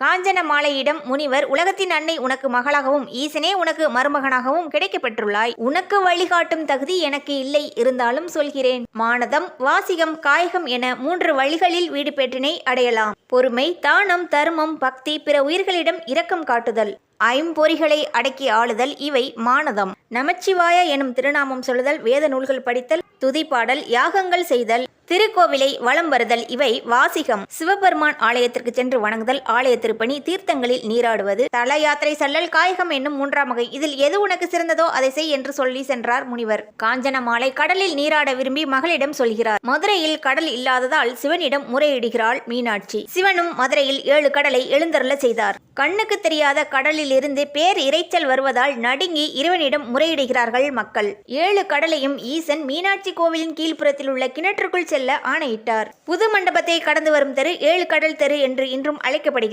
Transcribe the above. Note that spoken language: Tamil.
காஞ்சன மாலையிடம் முனிவர் உலகத்தின் அன்னை உனக்கு மகளாகவும் ஈசனே உனக்கு மருமகனாகவும் கிடைக்கப்பெற்றுள்ளாய். உனக்கு வழிகாட்டும் தகுதி எனக்கு இல்லை இருந்தாலும் சொல்கிறேன். மானதம் வாசிகம் காயகம் என மூன்று வழிகளில் வீடு பெற்றினை அடையலாம். பொறுமை தானம் தர்மம் பக்தி பிற உயிர்களிடம் இரக்கம் காட்டுதல். ஐம்பொறிகளை அடக்கி ஆளுதல் இவை மானதம். நமச்சிவாய எனும் திருநாமம் சொல்லுதல் வேத நூல்கள் படித்தல் துதிப்பாடல் யாகங்கள் செய்தல். திருக்கோவிலை வலம் வருதல் இவை வாசிகம். சிவபெருமான் ஆலயத்திற்கு சென்று வணங்குதல் ஆலய திருப்பணி தீர்த்தங்களில் நீராடுவது தல யாத்திரை செல்லல் காயகம் என்னும் மூன்றாம் வகை. இதில் எது உனக்கு சிறந்ததோ அதை செய் என்று சொல்லி சென்றார் முனிவர். காஞ்சன மாலை கடலில் நீராட விரும்பி மகளிடம் சொல்கிறார் மதுரையில் கடல் இல்லாததால் சிவனிடம் முறையிடுகிறாள் மீனாட்சி. சிவனும் மதுரையில் ஏழு கடலை எழுந்தருள செய்தார். கண்ணுக்கு தெரியாத கடலில் இருந்து பேர் இரைச்சல் வருவதால் நடுங்கி இறைவனிடம் முறையிடுகிறார்கள் மக்கள். ஏழு கடலையும் ஈசன் மீனாட்சி கோவிலின் கீழ்ப்புறத்தில் உள்ள கிணற்றுக்குள் செல்ல ஆணையிட்டார். புது மண்டபத்தை கடந்து வரும் தெரு ஏழு கடல் தெரு என்று இன்றும் அழைக்கப்படுகிறது.